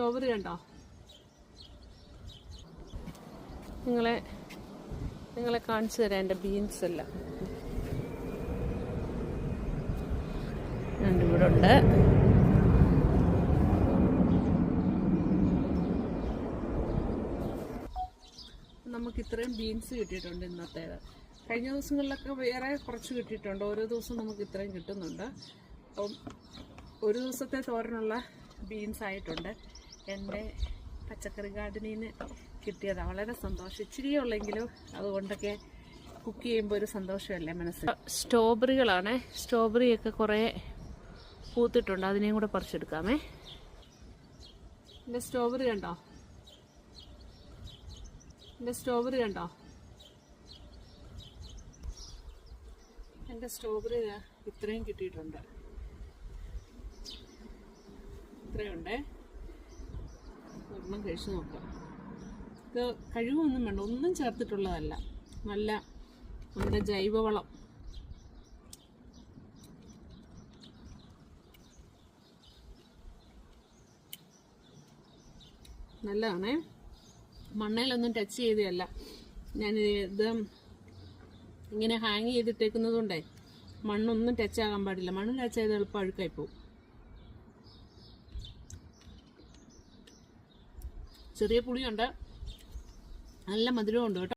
കണ്ടോ? നിങ്ങളെ നിങ്ങളെ കാണിച്ചു തരാം എന്റെ ബീൻസ് എല്ലാം. രണ്ട് ഇവിടെ ഉണ്ട് നമുക്ക് ഇത്രയും ബീൻസ് കിട്ടിയിട്ടുണ്ട് ഇന്നത്തേത്. കഴിഞ്ഞ ദിവസങ്ങളിലൊക്കെ വേറെ കുറച്ച് കിട്ടിയിട്ടുണ്ട്. ഓരോ ദിവസം നമുക്ക് ഇത്രയും കിട്ടുന്നുണ്ട്. അപ്പം ഒരു ദിവസത്തെ തോരനുള്ള ബീൻസ് ആയിട്ടുണ്ട്. എന്റെ പച്ചക്കറി ഗാർഡനിൽ നിന്ന് കിട്ടിയതാണ് വളരെ സന്തോഷം. ഇച്ചിരിയേ ഉള്ളെങ്കിലും അതുകൊണ്ടൊക്കെ കുക്ക് ചെയ്യുമ്പോൾ ഒരു സന്തോഷമല്ലേ മനസ്സിൽ? സ്ട്രോബെറികളാണ്. സ്ട്രോബെറിയൊക്കെ കുറേ പൂത്തിട്ടുണ്ട്. അതിനെയും കൂടെ പറിച്ചെടുക്കാമേ. എന്റെ സ്ട്രോബെറി കണ്ടോ? എന്റെ സ്ട്രോബെറി കണ്ടോ? എന്റെ സ്ട്രോബെറി ഇത്രയും കിട്ടിയിട്ടുണ്ട്. ഇത്രയുണ്ടേ? ഒരെണ്ണം കഴിച്ചു നോക്കാം. ഇത് കഴിവൊന്നും വേണ്ട ഒന്നും ചേർത്തിട്ടുള്ളതല്ല. നല്ല നമ്മുടെ ജൈവവളം. നല്ലതാണേ. മണ്ണയിലൊന്നും ടച്ച് ചെയ്തതല്ല. ഞാൻ ഇത് ഇങ്ങനെ ഹാങ് ചെയ്തിട്ടേക്കുന്നത് കൊണ്ടേ മണ്ണൊന്നും ടച്ച് ആകാൻ പാടില്ല. മണ്ണ് ടച്ച് ചെയ്ത് എളുപ്പം അഴുക്കായി പോകും. ചെറിയ പുളിയുണ്ട്. നല്ല മധുരമുണ്ട് കേട്ടോ.